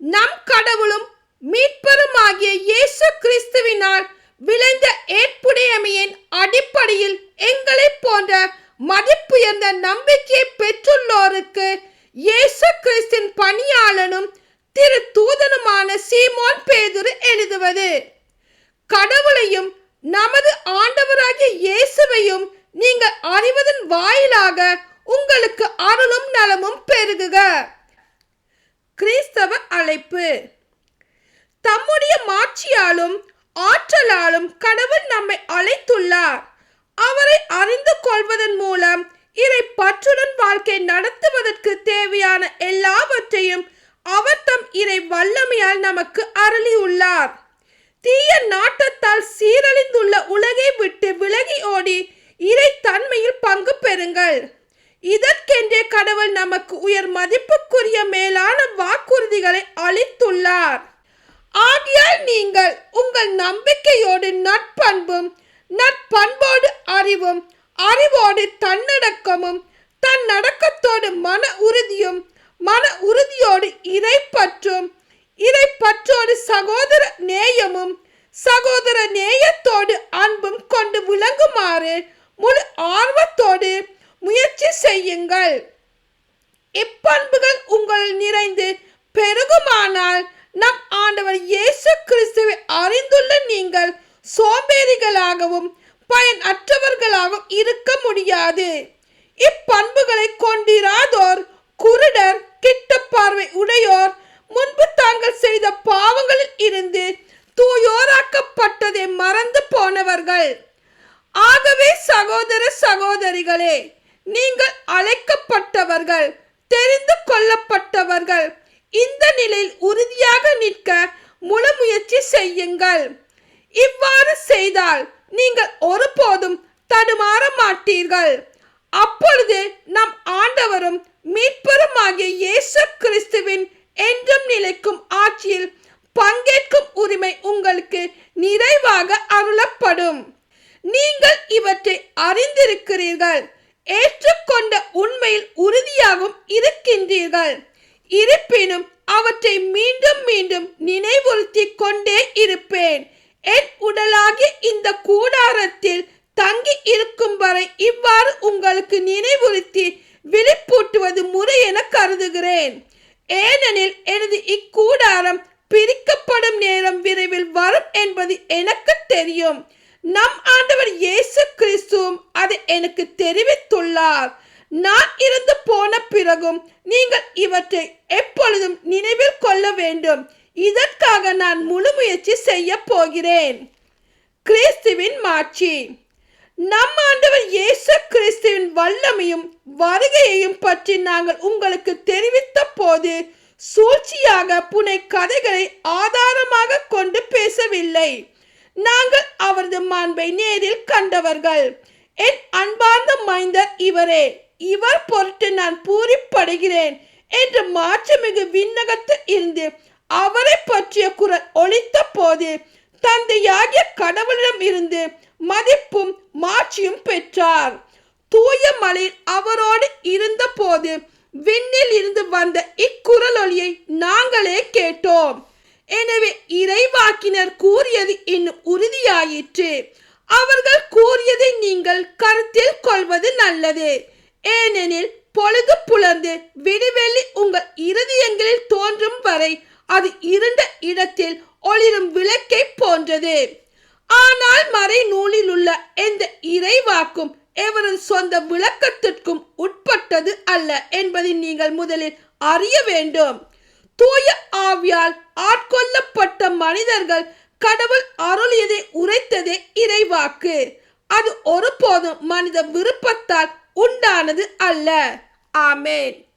நம் கடவுளும் மீட்பருமாகிய இயேசு கிறிஸ்துவினால் விளைந்த ஏற்புடையமையின் அடிப்படையில் எங்களை போன்ற மதிப்புயர்ந்த நம்பிக்கையை பெற்றுள்ளோருக்கு இயேசு கிறிஸ்தின் பணியாளனும் திரு தூதனுமான சீமோன் பேதுரு எழுதுவது. கடவுளையும் நமது ஆண்டவராகிய இயேசுவையும் நீங்கள் அறிவதன் வாயிலாக உங்களுக்கு அருளும் நலமும் பெருகுக. கிறிஸ்தவ அழைப்பு. தம்முடைய மாட்சியாலும் ஆற்றலாலும் கடவுள் நம்மை அழைத்துள்ளார். அவரை அறிந்து கொள்வதன் மூலம் இறை பற்றுடன் வாழ்க்கை நடத்துவதற்கு தேவையான எல்லாவற்றையும் அவர் தம் இறை வல்லமையால் நமக்கு அருளியுள்ளார். தீய நாட்டத்தால் சீரழிந்துள்ள உலகை விட்டு விலகி ஓடி இறை தன்மையில் பங்கு பெறுங்கள். இதற்கென்றே கடவுள் நமக்கு உயர் மதிப்புக்குரிய மேலான வாக்குறுதிகளை அளித்துள்ளார். ஆகியால் நீங்கள் உங்கள் நம்பிக்கையோடு நட்பண்பும் நட்பண்போடு அறிவும் அறிவோடு தன்னடக்கமும் தன்னடக்கத்தோடு மன உறுதியும் மன உறுதியோடு இறைப்பற்றும் இறைப்பற்றோடு சகோதர நேயமும் சகோதர நேயத்தோடு அன்பும் கொண்டு விளங்குமாறு முழு ஆர்வத்தோடு முயற்சி செய்யுங்கள் இப்பண்புகள் உங்கள் பெருகுமானால் நம் ஆண்டவர் இயேசு கிறிஸ்துவை அறிந்துள்ள நீங்கள் சோம்பேறிகளாகவும் பயனற்றவர்களாகவும் இருக்க முடியாது. இப்பண்புகளை கொண்டிராதோர் குருடர் கிட்ட பார்வை உடையோர் முன்பு தாங்கள் செய்த பாவங்களில் இருந்து தூயோராக்கப்பட்டதை மறந்து போனவர்கள். ஆகவே சகோதர சகோதரிகளே நீங்கள் அழைக்கப்பட்டவர்கள். கொள்வார்கள் இந்த நிலையில் உறுதியாக நிற்க முழு முயற்சி செய்யுங்கள். இவ்வாறு செய்தால் நீங்கள் ஒருபோதும் தடுமாற மாட்டீர்கள். அப்பொழுது நம் ஆண்டவரும் மீட்பருமாகிய இயேசு கிறிஸ்துவின் என்றும் நிலைக்கும் ஆட்சியில் பங்கேற்கும் உரிமை உங்களுக்கு நிறைவாக அருளப்படும். நீங்கள் இவற்றை அறிந்திருக்கிறீர்கள். ஏற்றுக்கொண்ட உண்மையில் உறுதியாகவும் இருக்கின்றீர்கள். இருப்பினும் அவற்றை மீண்டும் மீண்டும் நினைவுறுத்தி கொண்டே இருப்பேன். என் உடலாகிய இந்த கூடாரத்தில் தங்கி இருக்கும் வரை இவ்வாறு உங்களுக்கு நினைவுறுத்தி விழிப்பூட்டுவது முறை என கருதுகிறேன். ஏனெனில் எனது இக்கூடாரம் பிரிக்கப்படும் நேரம் விரைவில் வரும் என்பது எனக்கு தெரியும். நம் ஆண்டவர் இயேசு கிறிஸ்துவும் அதை எனக்கு தெரிவித்துள்ளார். நான் இருந்து போன பிறகும் நீங்கள் இவற்றை எப்பொழுதும் நினைவில் கொள்ள வேண்டும். இதற்காக நான் முழு முயற்சி செய்ய போகிறேன். கிறிஸ்துவின் மாட்சி. நம் ஆண்டவர் இயேசு கிறிஸ்துவின் வல்லமையும் வருகையையும் பற்றி நாங்கள் உங்களுக்கு தெரிவித்த போது சூழ்ச்சியாக புனை கதைகளை ஆதாரமாக கொண்டு பேசவில்லை. நாங்கள் அவரது மாண்பை நேரில் கண்டவர்கள். என் அன்பார்ந்த மைந்தர் இவரே. இவர் பொருட்டு நான் பூரிப்படைகிறேன் என்று மாற்றமிகு விண்ணகத்தில் இருந்து அவரை பற்றிய குரல் ஒழித்த போது தந்தையாகிய கடவுளிடம் இருந்து மதிப்பும் மாட்சியும் பெற்றார். தூய மலையில் அவரோடு இருந்த போது விண்ணில் இருந்து வந்த இக்குரல் ஒளியை நாங்களே கேட்டோம். எனவே இறைவாக்கினர் கூறியது இன்னும் உறுதியாயிற்று. அவர்கள் கூறியதை நீங்கள் கருத்தில் கொள்வது நல்லது. ஏனெனில் பொழுது புலர்ந்து விடிவெள்ளி உங்கள் இருதயங்களில் தோன்றும் வரை அது இருண்ட இடத்தில் ஒளிரும் விளக்கை போன்றது. ஆனால் மறை நூலில் உள்ள எந்த இறைவாக்கும் எவரது சொந்த விளக்கத்திற்கும் உட்பட்டது அல்ல என்பதை நீங்கள் முதலில் அறிய வேண்டும். தூய ஆவியால் ஆட்கொள்ளப்பட்ட மனிதர்கள் கடவுள் அருளியதை உரைத்ததே இறைவாக்கு. அது ஒருபோதும் மனித விருப்பத்தால் உண்டானது அல்ல. ஆமேன்.